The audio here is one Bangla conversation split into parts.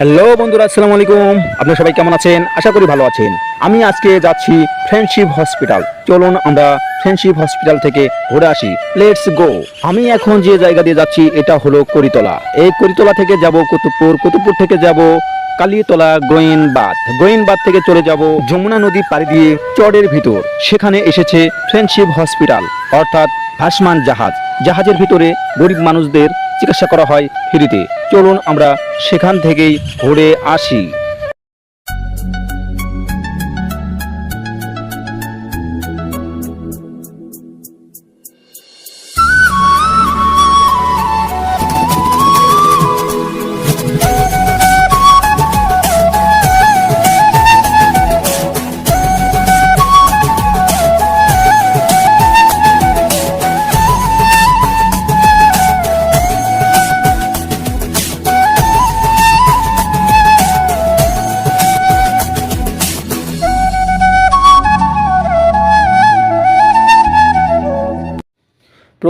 হ্যালো বন্ধুরা, আসসালামু আলাইকুম। আপনারা সবাই কেমন আছেন? আশা করি ভালো আছেন। আমি আজকে যাচ্ছি ফ্রেন্ডশিপ হসপিটাল চলুন আমরা ফ্রেন্ডশিপ হসপিটাল থেকে ঘুরে আসি। লেটস গো আমি এখন যে জায়গা দিয়ে যাচ্ছি, এটা হলো করিতলা। এই করিতলা থেকে যাব কুতুবপুর। কুতুবপুর থেকে যাব কালীতলা গোয়েনবাদ। গোয়েনবাদ থেকে চলে যাব যমুনা নদী পাড়ি দিয়ে চরের ভিতর। সেখানে এসেছে ফ্রেন্ডশিপ হসপিটাল অর্থাৎ ভাসমান জাহাজ। জাহাজের ভিতরে গরিব মানুষদের চিকিৎসা করা হয় ফ্রিতে। চলুন আমরা সেখান থেকেই ঘুরে আসি।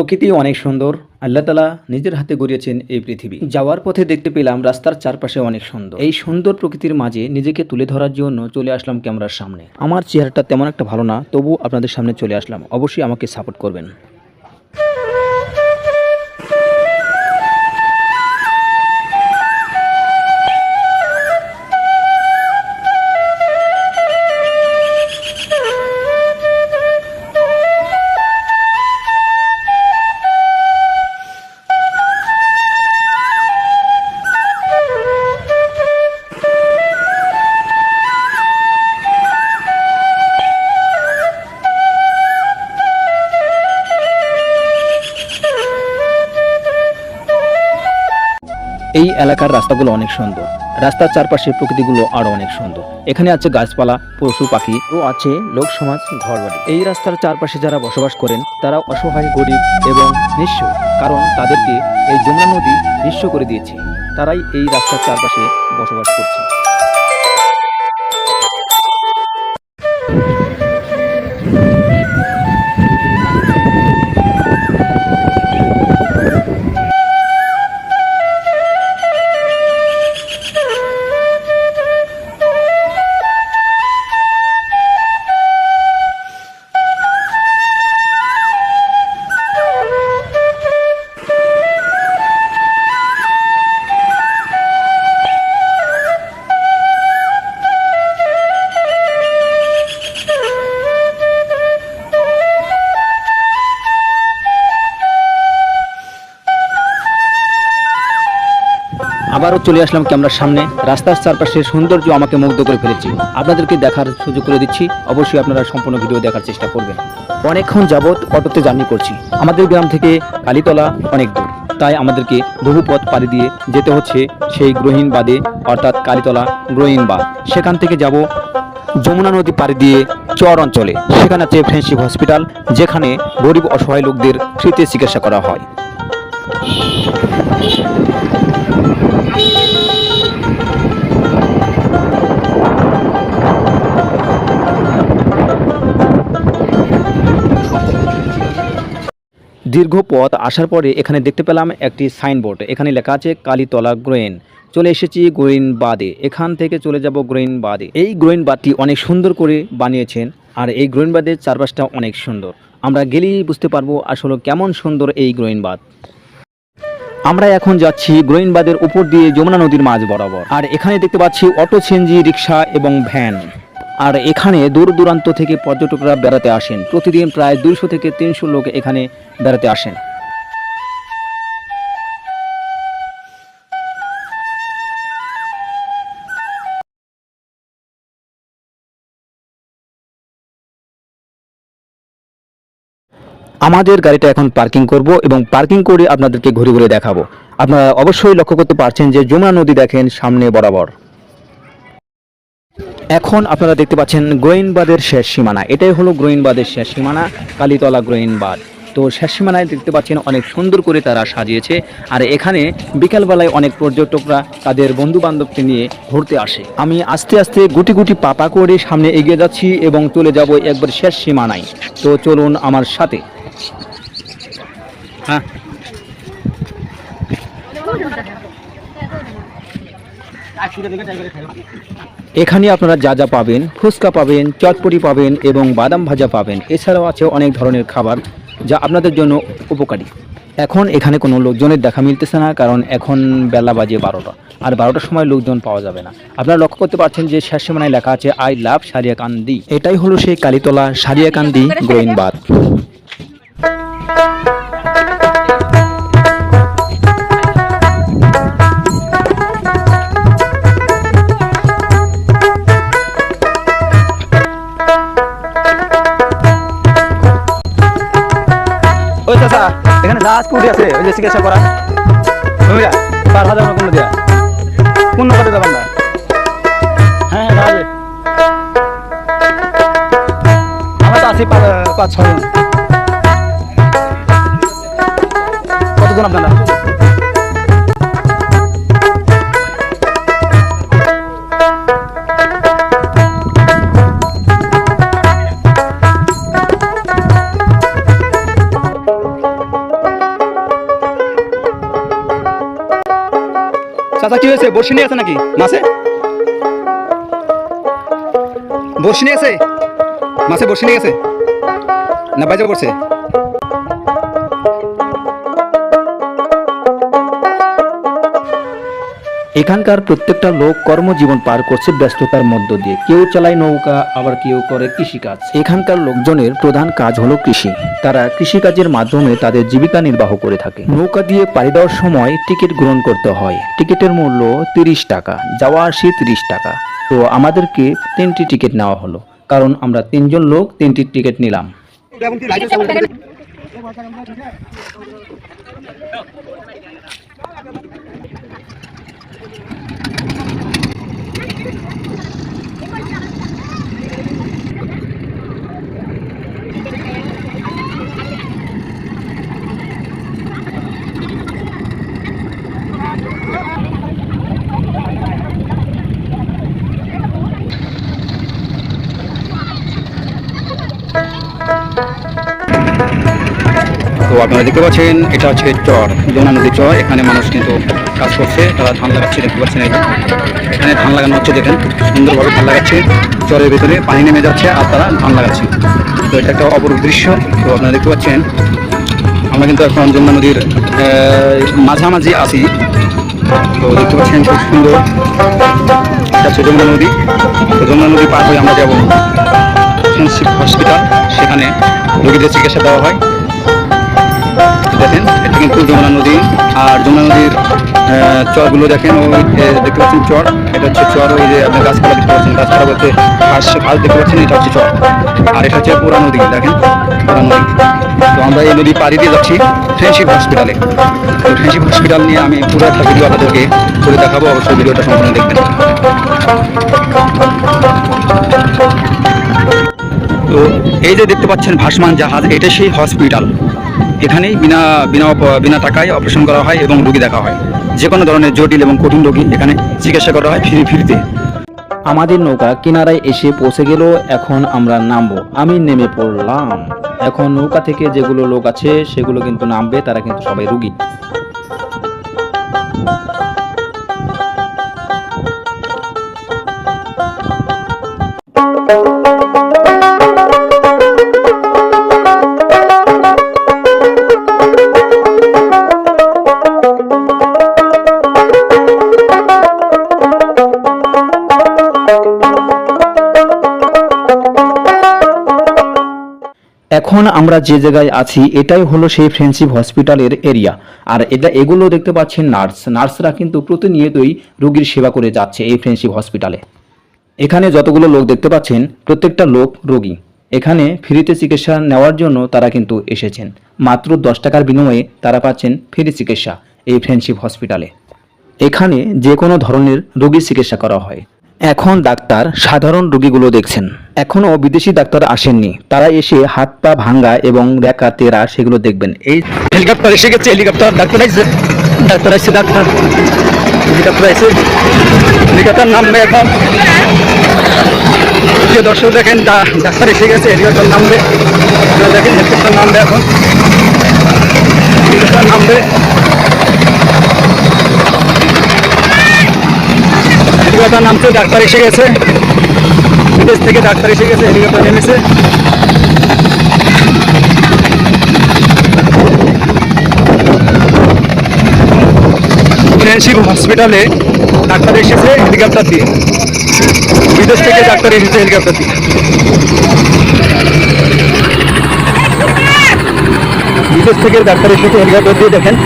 প্রকৃতি অনেক সুন্দর। আল্লাহ তালা নিজের হাতে গড়িয়েছেন এই পৃথিবী। যাওয়ার পথে দেখতে পেলাম রাস্তার চারপাশে অনেক সুন্দর। এই সুন্দর প্রকৃতির মাঝে নিজেকে তুলে ধরার জন্য চলে আসলাম ক্যামেরার সামনে। আমার চেহারাটা তেমন একটা ভালো না তবু আপনাদের সামনে চলে আসলাম। অবশ্যই আমাকে সাপোর্ট করবেন। এলাকার রাস্তাগুলো অনেক সুন্দর। রাস্তার চারপাশে প্রকৃতিগুলো আরও অনেক সুন্দর। এখানে আছে গাছপালা, পশু, পাখি ও আছে লোক, সমাজ, ঘরবাড়ি। এই রাস্তার চারপাশে যারা বসবাস করেন, তারা অসহায়, গরিব এবং নিঃস্ব, কারণ তাদেরকে এই যমুনা নদী নিঃস্ব করে দিয়েছে। তারাই এই রাস্তার চারপাশে বসবাস করছে। আবারও চলে আসলাম ক্যামেরার সামনে। রাস্তার চারপাশের সৌন্দর্য আমাকে মুগ্ধ করে ফেলেছি। আপনাদেরকে দেখার সুযোগ করে দিচ্ছি। অবশ্যই আপনারা সম্পূর্ণ ভিডিও দেখার চেষ্টা করবেন। অনেকক্ষণ যাবৎ অটোতে জার্নি করছি। আমাদের গ্রাম থেকে কালীতলা অনেক দূর। তাই আমাদেরকে বহু পথ পাড়ি দিয়ে যেতে হচ্ছে সেই গ্রহীণ বাদে অর্থাৎ কালীতলা গ্রহীণ বাদ সেখান থেকে যাব যমুনা নদী পাড়ি দিয়ে চর অঞ্চলে। সেখানে আছে ফ্রেন্ডশিপ হসপিটাল, যেখানে গরিব অসহায় লোকদের ফ্রিতে চিকিৎসা করা হয়। দীর্ঘ পথ আসার পরে এখানে দেখতে পেলাম একটি সাইনবোর্ড। এখানে লেখা আছে কালীতলা গ্রোয়েন চলে এসেছি গ্রোইন বাদে এখান থেকে চলে যাব গ্রোইন বাদে এই গ্রোইন বাদটি অনেক সুন্দর করে বানিয়েছেন আর এই গ্রোইন বাদের চারপাশটা অনেক সুন্দর। আমরা গেলেই বুঝতে পারব আসলে কেমন সুন্দর এই গ্রোইন বাদ আমরা এখন যাচ্ছি গ্রোইনবাদের উপর দিয়ে যমুনা নদীর মাঝ বরাবর। আর এখানে দেখতে পাচ্ছি অটো, সিএনজি রিক্সা এবং ভ্যান। আর এখানে দূর দূরান্ত থেকে পর্যটকরা বেড়াতে আসেন। প্রতিদিন প্রায় দুইশো থেকে তিনশো লোক এখানে বেড়াতে আসেন। আমাদের গাড়িটা এখন পার্কিং করব এবং পার্কিং করে আপনাদেরকে ঘুরে ঘুরে দেখাবো। আপনারা অবশ্যই লক্ষ্য করতে পারছেন যে যমুনা নদী দেখেন সামনে বরাবর। এখন আপনারা দেখতে পাচ্ছেন গ্রোইনবাদের শেষ সীমানা। এটাই হলো গ্রোইনবাদের শেষ সীমানা, কালীতলা গ্রোইনবাদ তো শেষ সীমানায় দেখতে পাচ্ছেন অনেক সুন্দর করে তারা সাজিয়েছে আর এখানে বিকালবেলায় অনেক পর্যটকরা তাদের বন্ধু বান্ধবকে নিয়ে ঘুরতে আসে। আমি আস্তে আস্তে গুটি গুটি পাপা করে সামনে এগিয়ে যাচ্ছি এবং চলে যাব একবার শেষ সীমানায়। তো চলুন আমার সাথে। হ্যাঁ। এখানে আপনারা যা যা পাবেন, ফুচকা পাবেন, চটপটি পাবেন এবং বাদাম ভাজা পাবেন। এছাড়াও আছে অনেক ধরনের খাবার যা আপনাদের জন্য উপকারী। এখন এখানে কোনো লোকজনের দেখা মিলতেছে না, কারণ এখন বেলা বাজে বারোটা। আর বারোটার সময় লোকজন পাওয়া যাবে না। আপনারা লক্ষ্য করতে পারছেন যে শেষ সীমানায় লেখা আছে, আই লাভ সারিয়াকান্দি। এটাই হলো সেই কালীতলা সারিয়াকান্দি গোয়েনবাদ এখানে যা স্কুটি আছে, ওই যে চিকিৎসা করা। বুঝলা পার হাজার কোনো দেয়া। কোন কথা যাবেন না হ্যাঁ হ্যাঁ যাবে আমরা তো আছি পাঁচ, ছয় জন। কতজন আপনারা? চাচা, কি হয়েছে? বর্ষি নিয়ে আছে নাকি? মাছে? বর্ষি নিয়ে আছে? মাছে বর্ষি নিয়ে গেছে? না বাজার করছে? এখানকার প্রত্যেকটা লোক কর্মজীবন পার করছে ব্যস্ততার মধ্য দিয়ে। কেউ চালায় নৌকা, আবার কেউ করে কৃষিকাজ। এখানকার লোকজনের প্রধান কাজ হলো কৃষি। তারা কৃষিকাজের মাধ্যমে তাদের জীবিকা নির্বাহ করে থাকে। নৌকা দিয়ে পাড়ি দেওয়ার সময় টিকিট গ্রহণ করতে হয়। টিকিটের মূল্য তিরিশ টাকা, যাওয়া আসি তিরিশ টাকা। তো আমাদেরকে তিনটি টিকিট নেওয়া হলো। কারণ আমরা তিনজন লোক, তিনটি টিকিট নিলাম। আপনারা দেখতে পাচ্ছেন, এটা হচ্ছে চর, যমুনা নদীর চর। এখানে মানুষ কিন্তু কাজ করছে, তারা ধান লাগাচ্ছে, দেখতে পাচ্ছেন যে। এখানে ধান লাগানো হচ্ছে, দেখেন সুন্দরভাবে ধান লাগাচ্ছে। চরের ভিতরে পানি নেমে যাচ্ছে আর তারা ধান লাগাচ্ছে। তো এটা একটা অপরূপ দৃশ্য। তো আপনারা দেখতে পাচ্ছেন, আমরা কিন্তু এখন যমুনা নদীর মাঝামাঝি আছি। তো দেখতে পাচ্ছেন, খুব সুন্দর। এটা হচ্ছে যমুনা নদী। তো যমুনা নদী পার হয়ে আমরা যাব। হসপিটাল, সেখানে রোগীদের চিকিৎসা দেওয়া হয়। দেখেন, এটা কিন্তু যমুনা নদী। আর যমুনা নদীর চরগুলো দেখেন, ওই দেখতে পাচ্ছেন চর। এটা হচ্ছে চর, ওই যে আপনার গাছপালা দেখতে পাচ্ছেন। গাছপালা বলতে ঘাস ঘাস দেখতে পাচ্ছেন, এটা হচ্ছে চর। আর এটা হচ্ছে পুরা নদী, দেখেন, পুরা নদী। তো আমরা এই নদী পাড়ি দিয়ে যাচ্ছি ফ্রেন্ডশিপ হসপিটালে। তো ফ্রেন্ডশিপ হসপিটাল নিয়ে আমি পুরো একটা ভিডিও আপনাদেরকে করে দেখাবো। অবশ্যই ভিডিওটা সম্পূর্ণ দেখবেন। তো এই যে দেখতে পাচ্ছেন ভাসমান জাহাজ, এটা সেই হসপিটাল। এখানেই বিনা বিনা বিনা টাকায় অপারেশন করা হয় এবং রোগী দেখা হয়। যে কোনো ধরনের জটিল এবং কঠিন রোগী এখানে চিকিৎসা করা হয় ফিরে, ফিরতে। আমাদের নৌকা কিনারায় এসে পৌঁছে গেল, এখন আমরা নামবো। আমি নেমে পড়লাম। এখন নৌকা থেকে যেগুলো লোক আছে, সেগুলো কিন্তু নামবে, তারা কিন্তু সবাই রুগী। এখন আমরা যে জায়গায় আছি, এটাই হলো সেই ফ্রেন্ডশিপ হসপিটালের এরিয়া আর এটা এগুলো দেখতে পাচ্ছেন নার্স নার্সরা কিন্তু প্রতিনিয়তই রোগীর সেবা করে যাচ্ছে এই ফ্রেন্ডশিপ হসপিটালে এখানে যতগুলো লোক দেখতে পাচ্ছেন, প্রত্যেকটা লোক রোগী। এখানে ফ্রিতে চিকিৎসা নেওয়ার জন্য তারা কিন্তু এসেছেন। মাত্র দশ টাকার বিনিময়ে তারা পাচ্ছেন ফ্রি চিকিৎসা এই ফ্রেন্ডশিপ হসপিটালে এখানে যে কোনো ধরনের রোগীর চিকিৎসা করা হয়। এখন ডাক্তার সাধারণ রোগীগুলো দেখছেন। এখনও বিদেশি ডাক্তার আসেননি। তারা এসে হাত পা ভাঙ্গা এবং রেখা তেরা সেগুলো দেখবেন। এই হেলিকপ্টার এসে গেছে, হেলিকপ্টার। ডাক্তার আসছে ডাক্তার আসছে ডাক্তার। হেলিকপ্টার আসছে হেলিকপ্টার নামবে এখন। দর্শক, দেখেন ডাক্তার এসে গেছে, হেলিকপ্টার নামবে। দেখেন, হেলিকপ্টার নামবে এখন। হেলিকপ্টার নামবে। হেলিকপ্টার নামছে, ডাক্তার এসে গেছে। বিদেশ থেকে ডাক্তার এসে গেছে হেলিকপ্টার নেমেছে। ফ্রেন্ডশিপ হসপিটালে ডাক্তার এসেছে, হেলিকপ্টার দিয়ে। বিদেশ থেকে ডাক্তার এসেছে, হেলিকপ্টার দিয়ে। বিদেশ থেকে ডাক্তার এসেছে, হেলিকপ্টার দিয়ে দেখেন।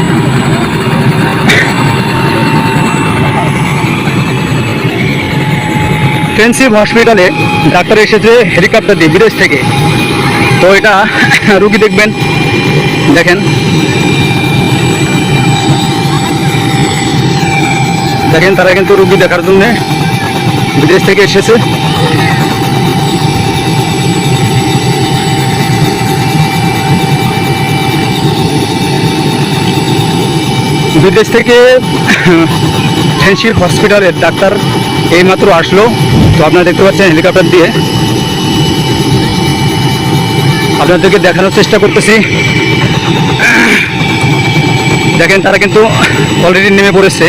ফ্রেন্ডশিপ হসপিটালে ডাক্তার এসেছে হেলিকপ্টার দিয়ে বিদেশ থেকে। তো এটা রুগী দেখবেন। দেখেন। দেখেন, তারা কিন্তু রুগী দেখার জন্য বিদেশ থেকে এসেছে। বিদেশ থেকে ফ্রেন্ডশিপ হসপিটালের ডাক্তার এইমাত্র আসলো। তো আপনারা দেখতে পাচ্ছেন হেলিকপ্টার দিয়ে। আপনাদেরকে দেখানোর চেষ্টা করতেছি। দেখেন তারা কিন্তু অলরেডি নেমে পড়েছে।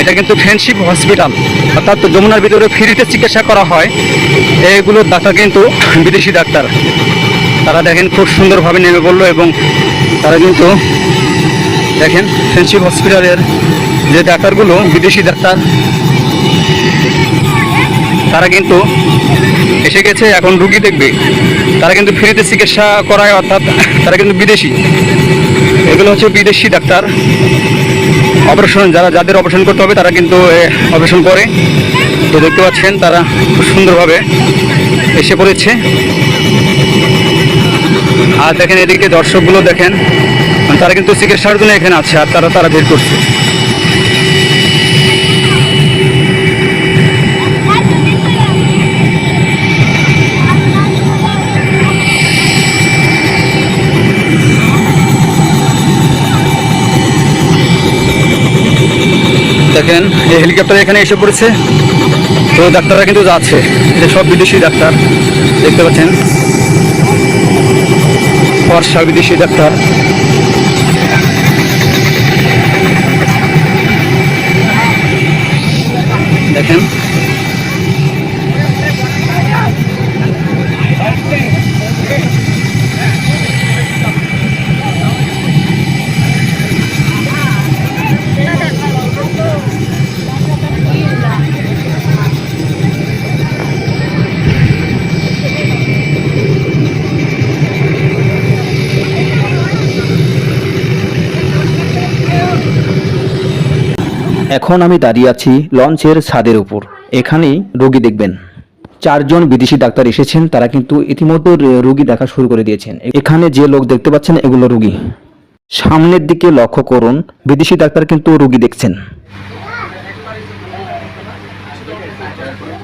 এটা কিন্তু ফ্রেন্ডশিপ হসপিটাল অর্থাৎ যমুনার ভিতরে ফ্রিতে চিকিৎসা করা হয়। এগুলো ডাক্তার কিন্তু বিদেশি ডাক্তার। তারা দেখেন খুব সুন্দরভাবে নেমে পড়ল এবং তারা কিন্তু দেখেন ফ্রেন্ডশিপ হসপিটালের যে ডাক্তারগুলো, বিদেশি ডাক্তার, তারা কিন্তু এসে গেছে, এখন রুগী দেখবে। তারা কিন্তু ফ্রিতে চিকিৎসা করায়, অর্থাৎ তারা কিন্তু বিদেশি। এগুলো হচ্ছে বিদেশি ডাক্তার। অপারেশন, যারা, যাদের অপারেশন করতে হবে, তারা কিন্তু অপারেশন করে। তো দেখতে পাচ্ছেন, তারা খুব সুন্দরভাবে এসে পড়েছে। আর দেখেন, এদিকে দর্শকগুলো দেখেন। তারা কিন্তু চিকিৎসার জন্য এখানে আছে আর তারা তারা ভিড় করছে। দেখেন, এই হেলিকপ্টার এখানে এসে পড়েছে। তো ডাক্তাররা কিন্তু যাচ্ছে। এটা সব বিদেশি ডাক্তার, দেখতে পাচ্ছেন। ফর্সা বিদেশি ডাক্তার। দেখেন এখন আমি দাঁড়িয়ে আছি লঞ্চের ছাদের উপর। এখানেই রোগী দেখবেন। চারজন বিদেশি ডাক্তার এসেছেন, তারা কিন্তু ইতিমধ্যে রোগী দেখা শুরু করে দিয়েছেন। এখানে যে লোক দেখতে পাচ্ছেন, এগুলো রোগী। সামনের দিকে লক্ষ্য করুন, বিদেশি ডাক্তার কিন্তু রোগী দেখছেন।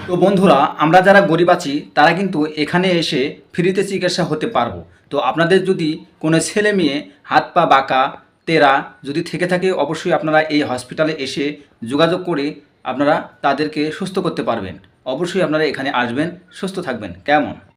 তো বন্ধুরা, আমরা যারা গরিব আছি, তারা কিন্তু এখানে এসে ফ্রিতে চিকিৎসা হতে পারব। তো আপনাদের যদি কোনো ছেলে মেয়ে হাত পা বাঁকা তেরা যদি থেকে থাকে, অবশ্যই আপনারা এই হসপিটালে এসে যোগাযোগ করে আপনারা তাদেরকে সুস্থ করতে পারবেন। অবশ্যই আপনারা এখানে আসবেন, সুস্থ থাকবেন। কেমন?